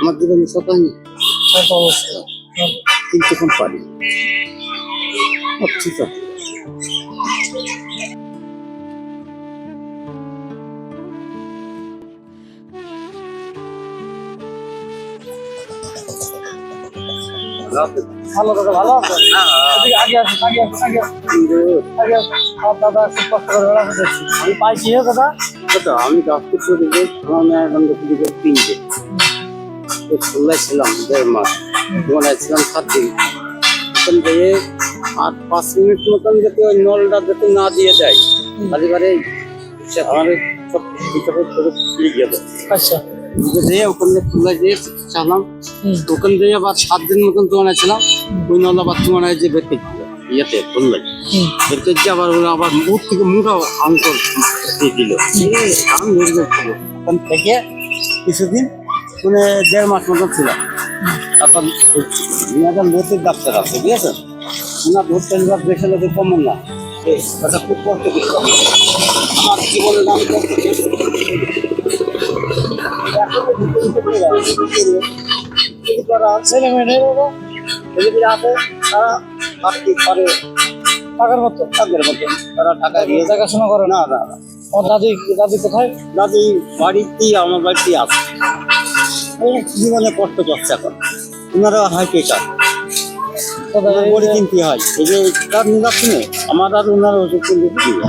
আমার জীবনে তা তো অবশ্যই কিন্তু এখন পারি। ঠিক আছে। ভালো দাদা ভালো আছে এদিকে আগে আসুন আগে আসুন আগে আসুন। আগে আসুন। দাদা খুব কষ্ট করে বেড়াতে আমি পাই কি হয়ে দাদা? আমি রাস্তা করে আমার মেয়ের তিনটে। খুলনায় ছিলাম দেড় মাস ছিলাম সাত দিন ওখান থেকে আর পাঁচ মিনিট মতন যাতে ওই নলটা যাতে না দিয়ে যায় এবারে আমার সব হিসাবে দিয়ে গেল। আচ্ছা। ওখানে খুলনায় যেয়ে চালাম। হুম। ওখান থেকে আবার সাত দিন মতন তোমার ছিলাম ওই নল আবার তোমার যে ইয়েতে যে আবার ওরা আবার মুখ থেকে মুখা অন্তর দিয়ে দিল। আমি ওখান থেকে কিছুদিন মানে দেড় মাস মতন ছিলাম তারপর নদীর ডাক্তার আছে ঠিক আছে ওনার ধরতে নিবার বেশি লোকের কমন না। এই, ওটা খুব কষ্ট। আমার ছেলে মেয়ে নেই বাবা আছে, তারা আর্থিক করে টাকার মতো মতো। তারা টাকা দিয়ে দেখাশোনা করে না? আমার দাদি দাদি কোথায়? দাদি বাড়িতেই আমার বাড়িতেই আছে। জীবনে কষ্ট করছে এখন। ওনারা দাদা এই বড়ি কিনতে হয়। এই যে তার নিরাপনে আমার আর ওনার ওষুধ কিনতে?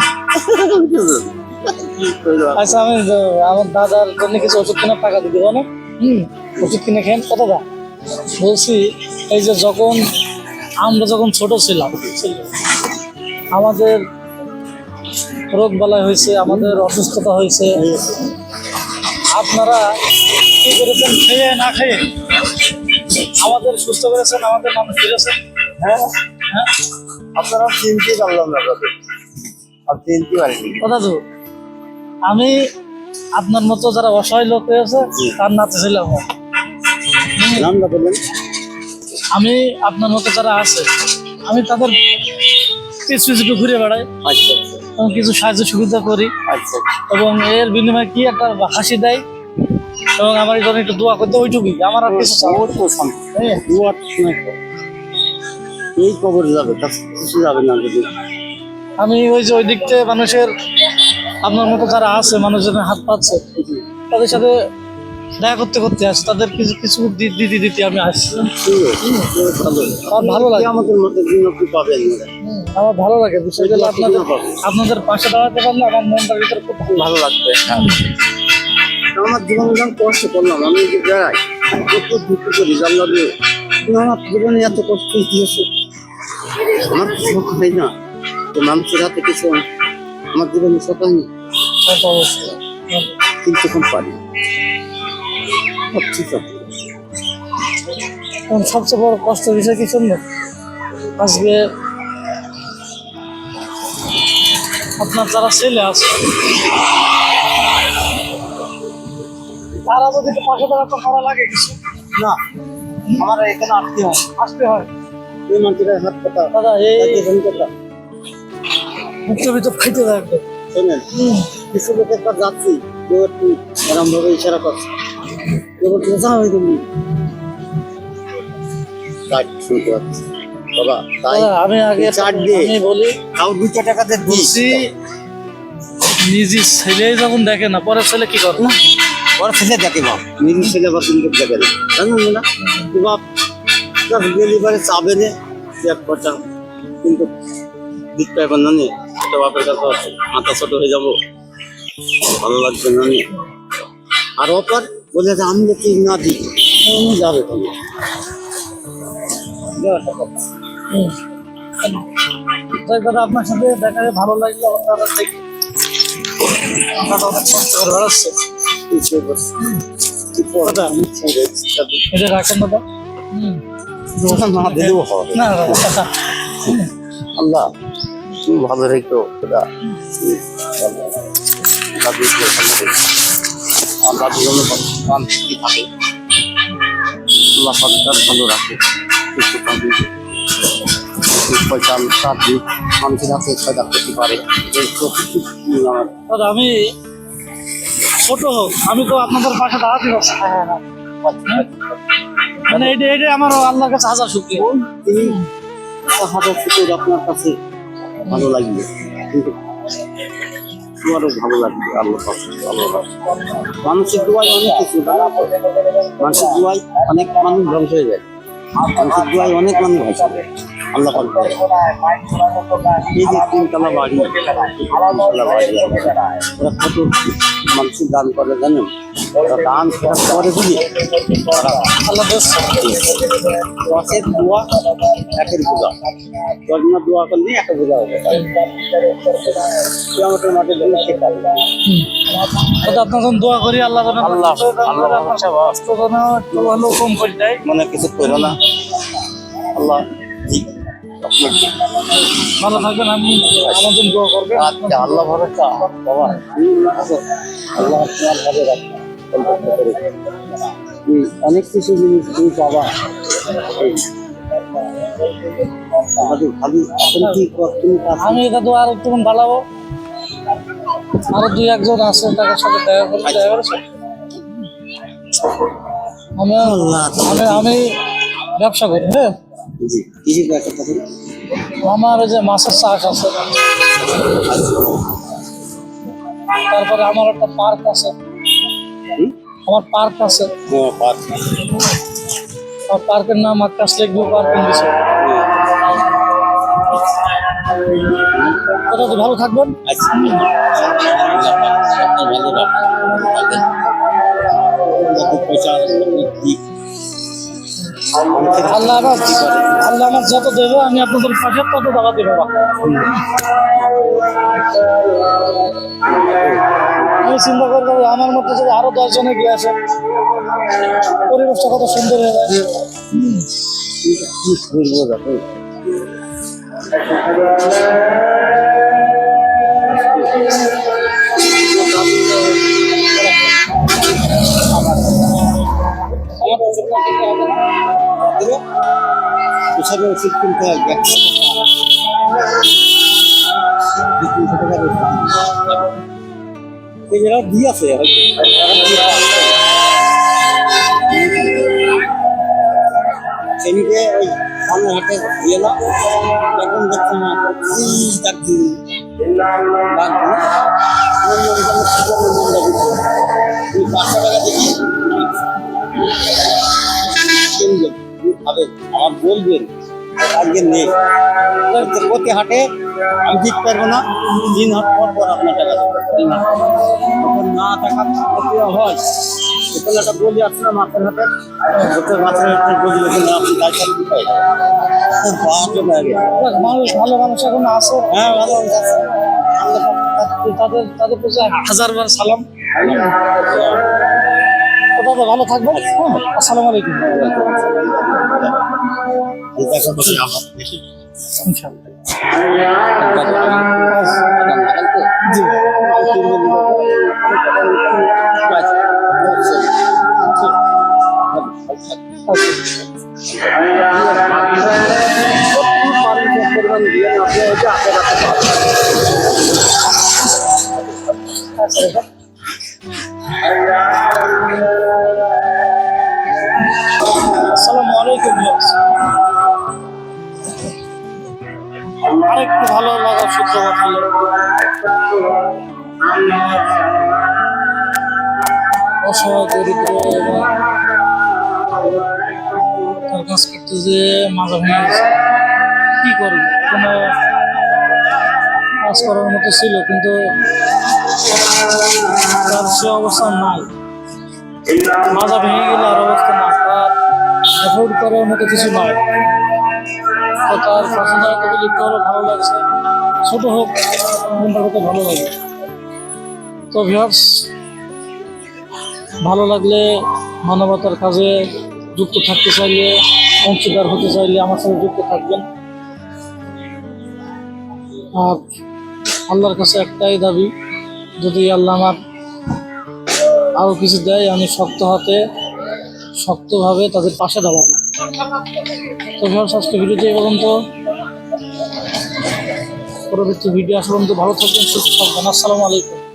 আচ্ছা আমি আমার দাদার জন্য কিছু ওষুধ কেনার টাকা দিতে হবে না হুম। ওষুধ কিনে খেন কত দা? বলছি এই যে যখন আমরা যখন ছোট ছিলাম আমাদের রোগ বালাই হয়েছে আমাদের অসুস্থতা হয়েছে। আপনারা কি করেছেন খেয়ে না খেয়ে আমাদের সুস্থ করেছেন আমাদের মানুষ ফিরেছেন হ্যাঁ। হ্যাঁ। আপনারা চিনতে পারলাম না আর চিনতে পারিনি কথা তো আমি আপনার মতো যারা অসহায় লোক হয়েছে তার নাতে ছিলাম আমি আপনার মতো যারা আছে আমি তাদের পিছু একটু ঘুরে বেড়াই আচ্ছা। এবং কিছু সাহায্য সুবিধা করি আচ্ছা। এবং এর বিনিময়ে কি একটা হাসি দেয় এবং আমার এই জন্য একটু দোয়া করতে ওইটুকুই। আমার আর কিছু। এই কবর যাবে কিছু যাবে না যদি। আমি ওই যে ওই দিক থেকে মানুষের আপনার মতো যারা আছে মানুষজনের হাত পাচ্ছে তাদের সাথে দেখা করতে করতে আসে তাদের কিছু কিছু দি- দিতে দিতে আমি আসছি। ভালো আমার ভালো লাগে আমাদের মতো পাবেন আমার ভালো লাগে। আপনাদের আপনাদের পাশে দাঁড়াতে পারলে আমার মনটার ভিতরে খুব ভালো ভালো লাগবে আমার জীবনে যখন কষ্ট করলাম আমি যে যাই কত দুঃখ করি জানলাম যে তুমি আমার জীবনে এত কষ্ট দিয়েছ। আমার শখ হয় না। তো মানুষের হাতে কিছু আমার জীবনে হুম। কিন্তু এখন পারি। ও, ঠিক আছে সবচেয়ে বড় কষ্ট বিষয় কি শুনবেন আজকে আপনার যারা ছেলে আছে যদি একটু পাশে দাঁড়াতে করা লাগে কিছু? না। আমার এখানে আসতে হয়। আসতে হয়। এই হাত কথা দাদা এই কথা ভিতর খাইতে থাকবে শোনেন কিছু লোকের কাছে যাচ্ছি কেউ একটু এরকম ভাবে ইশারা করছে। কেউ বলছে যা হয়ে তুমি। তাই শুনতে পাচ্ছি বাবা তাই আমি আগে চার দিয়ে। আমি বলি। তাও দু চার টাকাতে বলছি নিজে ছেলে যখন দেখে না পরের ছেলে কি করে? না। দেখে না জানেন না? তো বাপ তার ডেলিভারি চাবে না এক কথা কিন্তু দিক পাইবেন না নে ছোট বাপের মাথা ছোট হয়ে যাব। ভালো লাগবে না নে? আর অপর বলে যে আমি যদি না দিই যাবে তুমি আপনার সাথে দেখা ভালো লাগল দাদা এটা রাখেন দাদা। হুম। না দিলেও হবে। না দাদা আল্লাহ তুমি ভালো রেখো আল্লাহ জীবনে থাকে। আল্লাহ সরকার ভালো রাখে সুস্থ থাকে। পয়সা আমি সার দিই মানুষের হাতে ফায়দা করতে পারে আমি ছোট হোক আমি তো আপনাদের পাশে দাঁড়াতে পারছি মানে এটা এটা আমার আল্লাহর কাছে হাজার শুক্রিয়া। তিনি হাজার শুকুর আপনার কাছে ভালো লাগবে। তোমারও ভালো লাগবে আল্লাহ আল্লাহ মানুষের দোয়ায় অনেক মানুষের দোয়ায় অনেক মানুষ ধ্বংস হয়ে যায়। মানুষের দোয়াই অনেক মানুষ ধ্বংস যায়। আল্লাহ পাক। এই যে তিনতলা বাড়ি তিনতলা বাড়ি ওরা কত মানুষের দান করে জানেন? ওরা দান সেটা করে বুঝি? আল্লাহ দশের দোয়া একের বোঝা দশ দিনের দোয়া করলে একটা বোঝা হবে। আমাদের মাঠে জন্য শেখাবে আপনার জন্য দোয়া করি আল্লাহ আল্লাহ, আল্লাহ কম করে দেয় মনে কিছু করো না। আল্লাহ। ভালো থাকবেন আমি আমার জন্য দোয়া করবেন। আচ্ছা আল্লাহ ভরসা বাবা আল্লাহ আপনার ভালো অনেক কিছু জিনিস তুমি পাবা। আমাদের আমি এটা দোয়া আর একটু ভালাবো আরও দুই একজন আছে তাদের সাথে দেখা করে দেখা করেছে। আমি আমি ব্যবসা করি হ্যাঁ। জি ব্যবসা? আমার ওই যে মাছের চাষ আছে। তারপরে আমার একটা পার্ক আছে। আমার পার্ক আছে। পাঁচ। আমার পার্কের নাম আকাশ লেক ভিউ পার্ক কথা তো ভালো থাকবেন। আচ্ছা। আল্লাহ আমার আল্লাহ আমার যত দেবে, আমি আপনাদের পাশে তত টাকা দেবো। আমি চিন্তা করে দেবো আমার মতো যদি আরও দশ জনে গিয়ে আসে, পরিবেশটা কত সুন্দর হয়ে কি করব দেখো ওষুধ কিনতে হয় তিনশো টাকার ওষুধ। দিয়ে সেদিকে ওই সামনে হাটে গেলাম এখন দেখছি না ডাকছি ডাকছি পাঁচশো টাকা দেখি কিনবেন খাবেন আমার বলবেন। আজকে নেই। প্রতি হাটে আমি দিতে পারব না তিন হাট পর পর আপনার টাকা তিন হাট না টাকা হয় এখানে একটা বলি আসছে না মাছের হাটে ওতে মাছের হাটে বলি ওখানে আপনি গাড়ি চালিয়ে দিতে হয় লাগে মানুষ ভালো মানুষ এখন আছে। হ্যাঁ ভালো আছে। তাদের তাদের প্রতি এক হাজার বার সালাম তো ভালো থাকবেন। হ্যাঁ আসসালামু আলাইকুম। ইনশাআল্লাহ কাজ করতে কি করবে কোনো কাজ করার মতো ছিল কিন্তু তার সে অবস্থা নাই মাজা ভেঙে গেলে আর অবস্থা না তার অ্যাফোর্ড করার মতো কিছু নয় তো তার পছন্দের কবি লিখতে হলে ভালো লাগছে ছোট হোক, মনটা করতে ভালো লাগে। তো ভিউয়ার্স ভালো লাগলে মানবতার কাজে যুক্ত থাকতে চাইলে, অংশীদার হতে চাইলে আমার সাথে যুক্ত থাকবেন। আর আল্লাহর কাছে একটাই দাবি, যদি আল্লাহ আমার আরও কিছু দেয়, আমি শক্ত হাতে, শক্তভাবে তাদের পাশে দাঁড়াবো। তো ভিউয়ার্স আজকে ভিডিওতে এই পর্যন্ত। পরবর্তী ভিডিও আসলাম তো ভালো থাকবেন সুস্থ থাকবেন। আসসালামু আলাইকুম।